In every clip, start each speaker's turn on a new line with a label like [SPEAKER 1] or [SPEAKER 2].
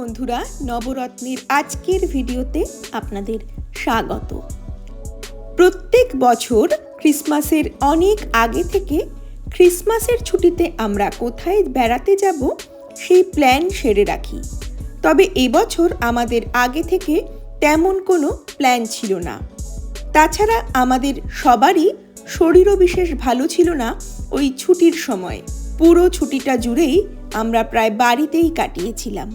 [SPEAKER 1] বন্ধুরা, নবরত্নের আজকের ভিডিওতে আপনাদের স্বাগত। প্রত্যেক বছর ক্রিসমাসের অনেক আগে থেকে ক্রিসমাসের ছুটিতে আমরা কোথায় বেড়াতে যাব, সেই প্ল্যান সেরে রাখি। তবে এবছর আমাদের আগে থেকে তেমন কোনো প্ল্যান ছিল না। তাছাড়া আমাদের সবারই শরীরও বিশেষ ভালো ছিল না ওই ছুটির সময়। পুরো ছুটিটা জুড়েই আমরা প্রায় বাড়িতেই কাটিয়েছিলাম।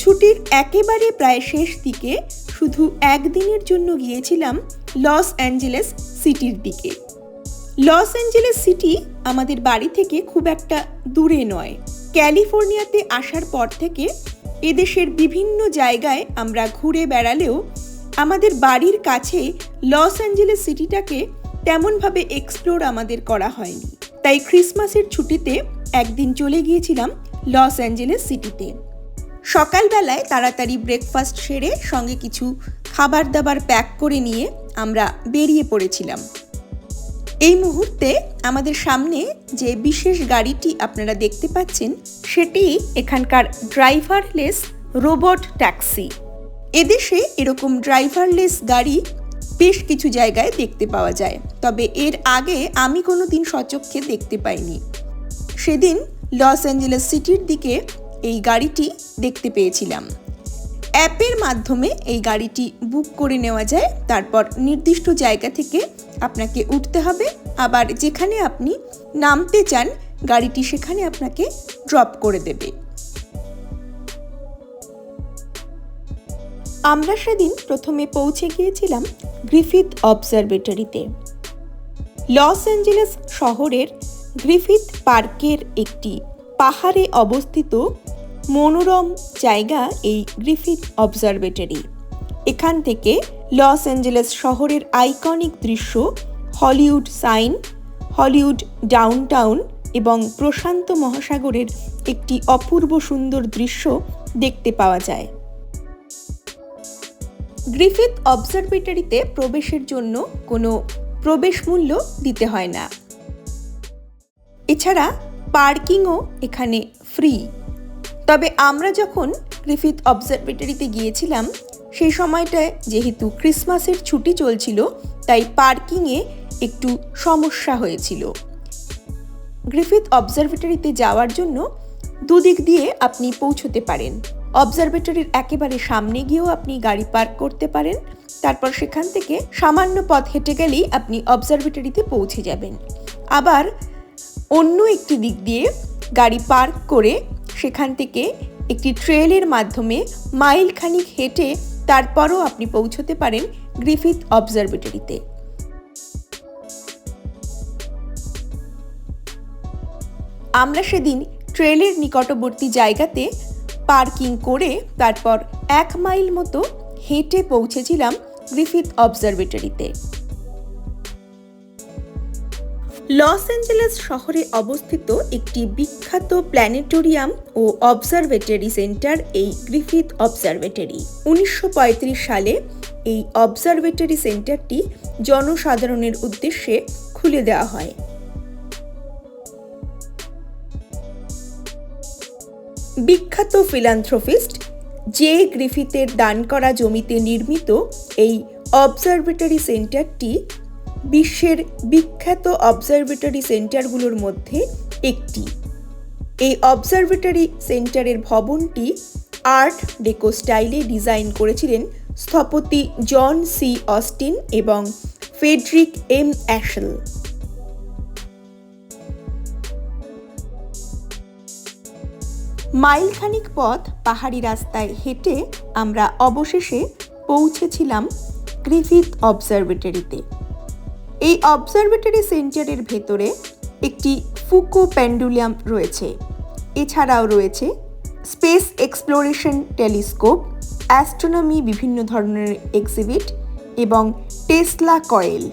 [SPEAKER 1] ছুটির একেবারে প্রায় শেষ দিকে শুধু একদিনের জন্য গিয়েছিলাম লস অ্যাঞ্জেলেস সিটির দিকে। লস অ্যাঞ্জেলেস সিটি আমাদের বাড়ি থেকে খুব একটা দূরে নয়। ক্যালিফোর্নিয়াতে আসার পর থেকে এদেশের বিভিন্ন জায়গায় আমরা ঘুরে বেড়ালেও আমাদের বাড়ির কাছে লস অ্যাঞ্জেলেস সিটিটাকে তেমনভাবে এক্সপ্লোর আমাদের করা হয়নি। তাই ক্রিসমাসের ছুটিতে একদিন চলে গিয়েছিলাম লস অ্যাঞ্জেলেস সিটিতে। সকালবেলায় তাড়াতাড়ি ব্রেকফাস্ট সেরে সঙ্গে কিছু খাবার দাবার প্যাক করে নিয়ে আমরা বেরিয়ে পড়েছিলাম। এই মুহূর্তে আমাদের সামনে যে বিশেষ গাড়িটি আপনারা দেখতে পাচ্ছেন, সেটি এখানকার ড্রাইভারলেস রোবট ট্যাক্সি এদেশে এরকম ড্রাইভারলেস গাড়ি বেশ কিছু জায়গায় দেখতে পাওয়া যায়, তবে এর আগে আমি কোনো দিন সচক্ষে দেখতে পাইনি। সেদিন লস অ্যাঞ্জেলেস সিটির দিকে এই গাড়িটি দেখতে পেয়েছিলাম। অ্যাপের মাধ্যমে এই গাড়িটি বুক করে নেওয়া যায়, তারপর নির্দিষ্ট জায়গা থেকে আপনাকে উঠতে হবে। আবার যেখানে আপনি নামতে চান, গাড়িটি সেখানে আপনাকে ড্রপ করে দেবে। আমরা সেদিন প্রথমে পৌঁছে গিয়েছিলাম গ্রিফিথ অবজারভেটরিতে। লস অ্যাঞ্জেলেস শহরের গ্রিফিথ পার্কের একটি পাহাড়ে অবস্থিত মনোরম জায়গা এই গ্রিফিথ অবজারভেটরি। এখান থেকে লস অ্যাঞ্জেলেস শহরের আইকনিক দৃশ্য, হলিউড সাইন, হলিউড ডাউনটাউন এবং প্রশান্ত মহাসাগরের একটি অপূর্ব সুন্দর দৃশ্য দেখতে পাওয়া যায়। গ্রিফিথ অবজারভেটরিতে প্রবেশের জন্য কোনো প্রবেশ মূল্য দিতে হয় না। এছাড়া পার্কিংও এখানে ফ্রি। তবে আমরা যখন গ্রিফিথ অবজারভেটরিতে গিয়েছিলাম, সেই সময়টায় যেহেতু ক্রিসমাসের ছুটি চলছিল, তাই পার্কিংয়ে একটু সমস্যা হয়েছিল। গ্রিফিথ অবজারভেটরিতে যাওয়ার জন্য দুদিক দিয়ে আপনি পৌঁছতে পারেন। অবজারভেটরির একেবারে সামনে গিয়েও আপনি গাড়ি পার্ক করতে পারেন। তারপর সেখান থেকে সামান্য পথ হেঁটে গেলেই আপনি অবজারভেটরিতে পৌঁছে যাবেন। আবার অন্য একটি দিক দিয়ে গাড়ি পার্ক করে সেখান থেকে একটি ট্রেলের মাধ্যমে মাইল খানিক হেঁটে তারপরও আপনি পৌঁছতে পারেন গ্রিফিথ অবজারভেটরিতে। আমরা সেদিন ট্রেলের নিকটবর্তী জায়গাতে পার্কিং করে তারপর এক মাইল মতো হেঁটে পৌঁছেছিলাম গ্রিফিথ অবজারভেটরিতে। লস অ্যাঞ্জেলেস শহরে অবস্থিত একটি বিখ্যাত প্ল্যানেটোরিয়াম ও অবজারভেটরি সেন্টার, এই গ্রিফিথ অবজারভেটরি। উনিশশো পঁয়ত্রিশ সালে এই অবজারভেটরি সেন্টারটি জনসাধারণের উদ্দেশ্যে খুলে দেওয়া হয়। বিখ্যাত ফিলান্থ্রোফিস্ট জে গ্রিফিথের দান করা জমিতে নির্মিত এই অবজারভেটরি সেন্টারটি বিশ্বের বিখ্যাত অবজারভেটরি সেন্টারগুলোর মধ্যে একটি। এই অবজারভেটরি সেন্টারের ভবনটি আর্ট ডেকো স্টাইলে ডিজাইন করেছিলেন স্থপতি জন সি অস্টিন এবং ফেডরিক এম অ্যাশেল মাইলখানিক পথ পাহাড়ি রাস্তায় হেঁটে আমরা অবশেষে পৌঁছেছিলাম গ্রিফিথ অবজারভেটরিতে এই অবজারভেটরি সেন্টারের ভেতরে একটি ফুকো প্যান্ডুলিয়াম রয়েছে। এছাড়াও রয়েছে স্পেস এক্সপ্লোরেশন টেলিস্কোপ অ্যাস্ট্রোনমি বিভিন্ন ধরনের এক্সিবিট এবং টেসলা কয়েল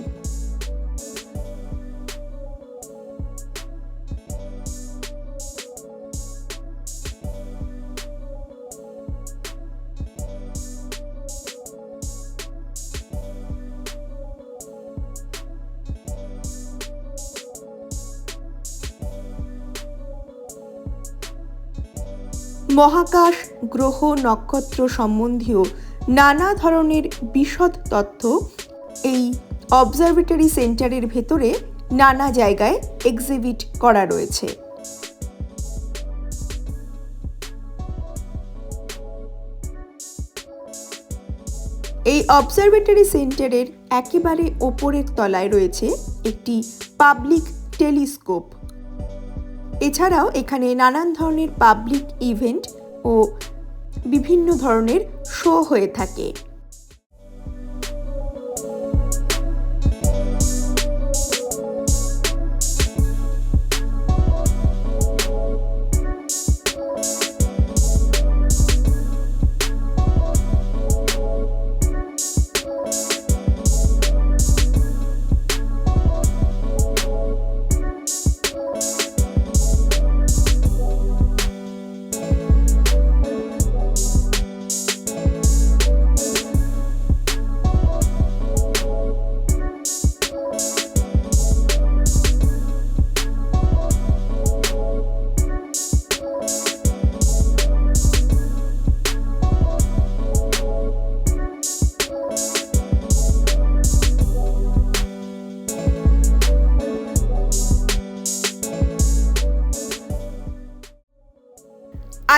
[SPEAKER 1] মহাকাশ, গ্রহ, নক্ষত্র সম্বন্ধীয় নানা ধরনের বিশদ তথ্য এই অবজারভেটরি সেন্টারের ভেতরে নানা জায়গায় এক্সিবিট করা রয়েছে। এই অবজারভেটরি সেন্টারের একেবারে ওপরের তলায় রয়েছে একটি পাবলিক টেলিস্কোপ এছাড়াও এখানে নানান ধরনের পাবলিক ইভেন্ট ও বিভিন্ন ধরনের শো হয়ে থাকে।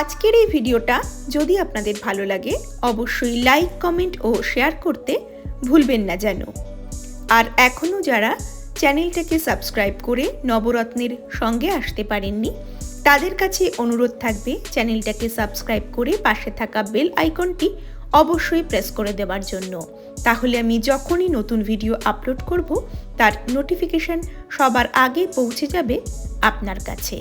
[SPEAKER 1] আজকের এই ভিডিওটা যদি আপনাদের ভালো লাগে, অবশ্যই লাইক, কমেন্ট ও শেয়ার করতে ভুলবেন না যেন। আর এখনও যারা চ্যানেলটাকে সাবস্ক্রাইব করে নবরত্নের সঙ্গে আসতে পারেননি, তাদের কাছে অনুরোধ থাকবে চ্যানেলটাকে সাবস্ক্রাইব করে পাশে থাকা বেল আইকনটি অবশ্যই প্রেস করে দেওয়ার জন্য। তাহলে আমি যখনই নতুন ভিডিও আপলোড করব, তার নোটিফিকেশন সবার আগে পৌঁছে যাবে আপনার কাছে।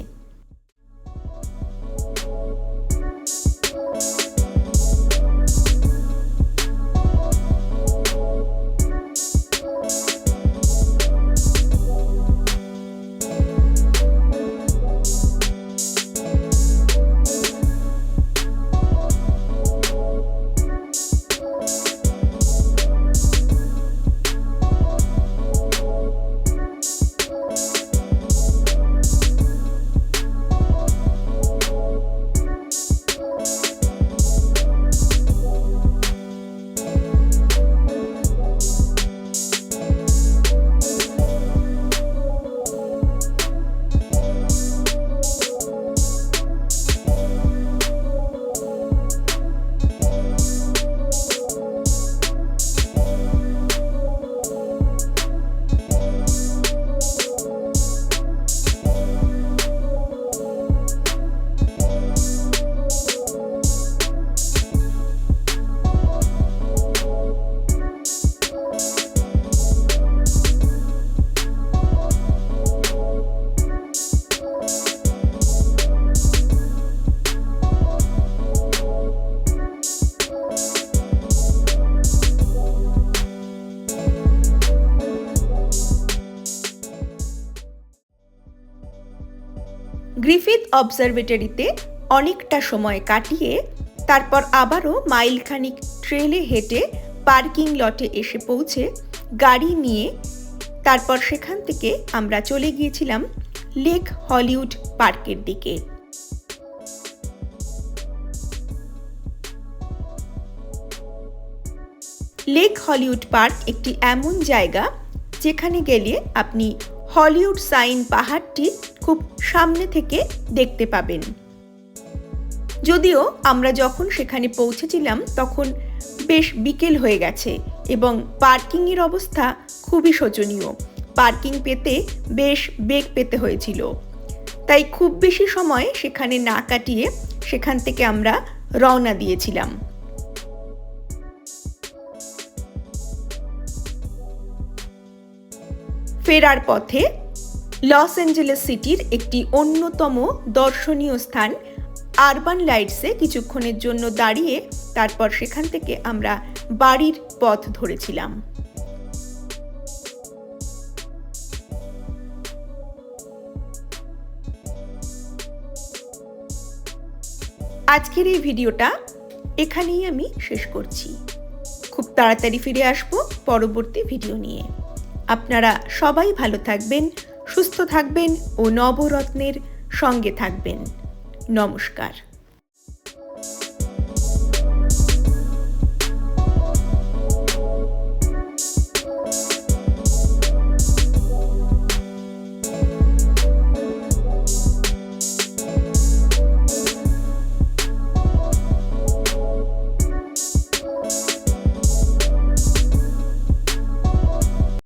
[SPEAKER 1] গ্রিফিথ অবজারভেটরিতে অনেকটা সময় কাটিয়ে তারপর আবারও মাইলখানিক ট্রেলে হেঁটে পার্কিং লটে এসে পৌঁছে গাড়ি নিয়ে তারপর সেখান থেকে আমরা চলে গিয়েছিলাম লেক হলিউড পার্কের দিকে। লেক হলিউড পার্ক একটি এমন জায়গা যেখানে গেলে আপনি হলিউড সাইন পাহাড়টি খুব সামনে থেকে দেখতে পাবেন। যদিও আমরা যখন সেখানে পৌঁছেছিলাম, তখন বেশ বিকেল হয়ে গেছে এবং পার্কিংয়ের অবস্থা খুবই শোচনীয়। পার্কিং পেতে বেশ বেগ পেতে হয়েছিল। তাই খুব বেশি সময় সেখানে না কাটিয়ে সেখান থেকে আমরা রওনা দিয়েছিলাম। ফেরার পথে লস অ্যাঞ্জেলেস সিটির একটি অন্যতম দর্শনীয় স্থান আরবান লাইটসে কিছুক্ষণের জন্য দাঁড়িয়ে তারপর সেখান থেকে আমরা বাড়ির পথ ধরেছিলাম। আজকের এই ভিডিওটা এখানেই আমি শেষ করছি। খুব তাড়াতাড়ি ফিরে আসব পরবর্তী ভিডিও নিয়ে। আপনারা সবাই ভালো থাকবেন সুস্থ থাকবেন ও নবরত্নের সঙ্গে থাকবেন। নমস্কার।